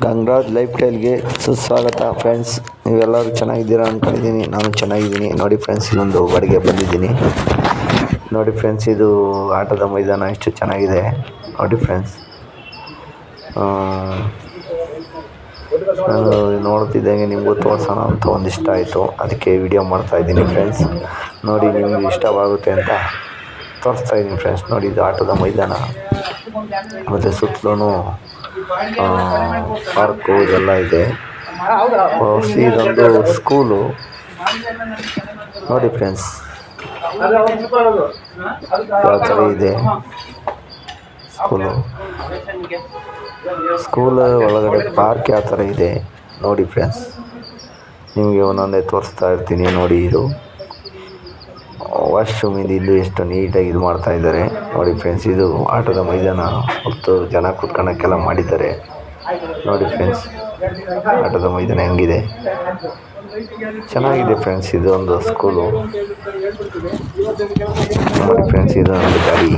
Gangaraj life ಸ್ಟೈಲ್ಗೆ ಸುಸ್ವಾಗತ friends. ನೀವೆಲ್ಲರೂ ಚೆನ್ನಾಗಿದ್ದೀರಾ ಅಂದ್ಕೊಂಡಿದ್ದೀನಿ. ನಾನು ಚೆನ್ನಾಗಿದ್ದೀನಿ. ನೋಡಿ ಫ್ರೆಂಡ್ಸ್, ಇನ್ನೊಂದು ಬಡಿಗೆ ಬಂದಿದ್ದೀನಿ. ನೋಡಿ ಫ್ರೆಂಡ್ಸ್, ಇದು ಆಟದ ಮೈದಾನ ಎಷ್ಟು ಚೆನ್ನಾಗಿದೆ. ನೋಡಿ ಫ್ರೆಂಡ್ಸ್. ನಾನು ನೋಡ್ತಿದ್ದಂಗೆ ನಿಮಗೂ ತೋರ್ಸೋಣ ಅಂತ ಒಂದಿಷ್ಟ ಆಯಿತು. ಅದಕ್ಕೆ ವಿಡಿಯೋ ಮಾಡ್ತಾಯಿದ್ದೀನಿ ಫ್ರೆಂಡ್ಸ್. ನೋಡಿ ನಿಮಗೆ ಇಷ್ಟವಾಗುತ್ತೆ ಅಂತ ತೋರಿಸ್ತಾ ಇದ್ದೀನಿ ಫ್ರೆಂಡ್ಸ್. ನೋಡಿ ಇದು ಆಟದ ಮೈದಾನ. ಮತ್ತು ಸುತ್ತಲೂ ಪಾರ್ಕು ಇದೆಲ್ಲ ಇದೆ. ಇದೊಂದು ಸ್ಕೂಲು. ನೋಡಿ ಫ್ರೆಂಡ್ಸ್. ಯಾವ ಥರ ಇದೆ ಸ್ಕೂಲು. ಸ್ಕೂಲ್ ಒಳಗಡೆ ಪಾರ್ಕ್ ಯಾವ ಥರ ಇದೆ ನೋಡಿ ಫ್ರೆಂಡ್ಸ್. ನಿಮಗೆ ಒಂದೊಂದೇ ತೋರಿಸ್ತಾ ಇರ್ತೀನಿ ನೋಡಿ ಇದು. ವಾಶ್ರೂಮ್ ಇದು ಇಲ್ಲಿ ಎಷ್ಟು ನೀಟಾಗಿ ಇದು ಮಾಡ್ತಾ ಇದ್ದಾರೆ. ನೋಡಿ ಫ್ರೆಂಡ್ಸ್, ಇದು ಆಟದ ಮೈದಾನ. ಮತ್ತು ಜನ ಕುತ್ಕೊಳ್ಳೋಕ್ಕೆಲ್ಲ ಮಾಡಿದ್ದಾರೆ. ನೋಡಿ ಫ್ರೆಂಡ್ಸ್, ಆಟದ ಮೈದಾನ ಹೆಂಗಿದೆ. ಚೆನ್ನಾಗಿದೆ ಫ್ರೆಂಡ್ಸ್ ಇದು ಒಂದು ಸ್ಕೂಲು ನೋಡಿ ಫ್ರೆಂಡ್ಸ್ ಇದು ಒಂದು ಗಾಡಿ